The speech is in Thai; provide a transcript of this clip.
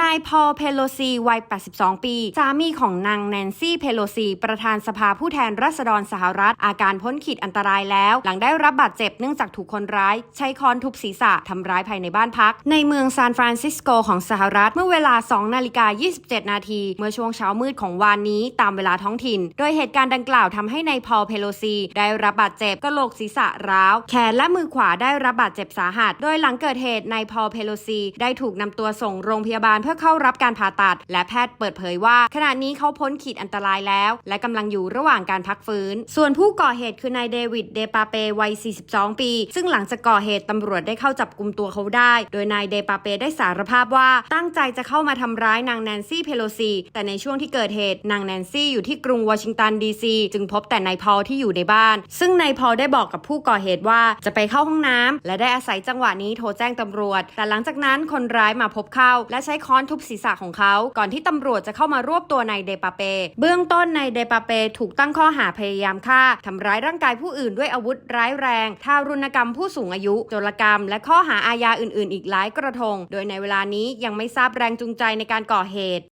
นายพอลเพโลซีวัย 82 ปี สามีของนางแนนซี่เพโลซีประธานสภาผู้แทนราษฎรสหรัฐ อาการพ้นขีดอันตรายแล้ว หลังได้รับบาดเจ็บเนื่องจากถูกคนร้าย ใช้ค้อนทุบศีรษะทำร้ายภายในบ้านพัก ในเมืองซานฟรานซิสโกของสหรัฐ เมื่อเวลา 2 นาฬิกา 27 นาที เมื่อช่วงเช้ามืดของวานนี้ตามเวลาท้องถิ่น โดยเหตุการณ์ดังกล่าวทำให้นายพอลเพโลซี ได้รับบาดเจ็บกระโหลกศีรษะร้าว แขนและมือขวาได้รับบาดเจ็บสาหัส โดยหลังเกิดเหตุนายพอลเพโลซี ได้ถูกนำตัวส่งโรงพยาบาลพื่อเข้ารับการผ่าตัด และแพทย์เปิดเผยว่า ขณะนี้เขาพ้นขีดอันตรายแล้ว และกำลังอยู่ระหว่างการพักฟื้น ส่วนผู้ก่อเหตุคือนายเดวิดเดปาเปวัย 42 ปี ซึ่งหลังจากก่อเหตุตำรวจได้เข้าจับกลุ่มตัวเขาได้ โดยนายเดปาเปได้สารภาพว่าตั้งใจจะเข้ามาทำร้ายนางแนนซี่เพโลซี แต่ในช่วงที่เกิดเหตุนางแนนซี่อยู่ที่กรุงวอชิงตันดีซีจึงพบแต่นายพอลที่อยู่ในบ้าน ซึ่งนายพอลได้บอกกับผู้ก่อเหตุว่าจะไปเข้าห้องน้ำและได้อาศัยจังหวะนี้โทรแจ้งตำรวจ แต่หลังจากนั้นคนร้ายมาพบเข้า และใช้ค้อนทุบศีรษะของเขา ก่อนที่ตำรวจจะเข้ามารวบตัวนายเดปาเป เบื้องต้นนายเดปาเปถูกตั้งข้อหาพยายามฆ่าทำร้ายร่างกายผู้อื่นด้วยอาวุธร้ายแรง ทารุณกรรมผู้สูงอายุ โจรกรรม และข้อหาอาญาอื่น ๆ อีกหลายกระทง โดยในเวลานี้ยังไม่ทราบแรงจูงใจในการก่อเหตุ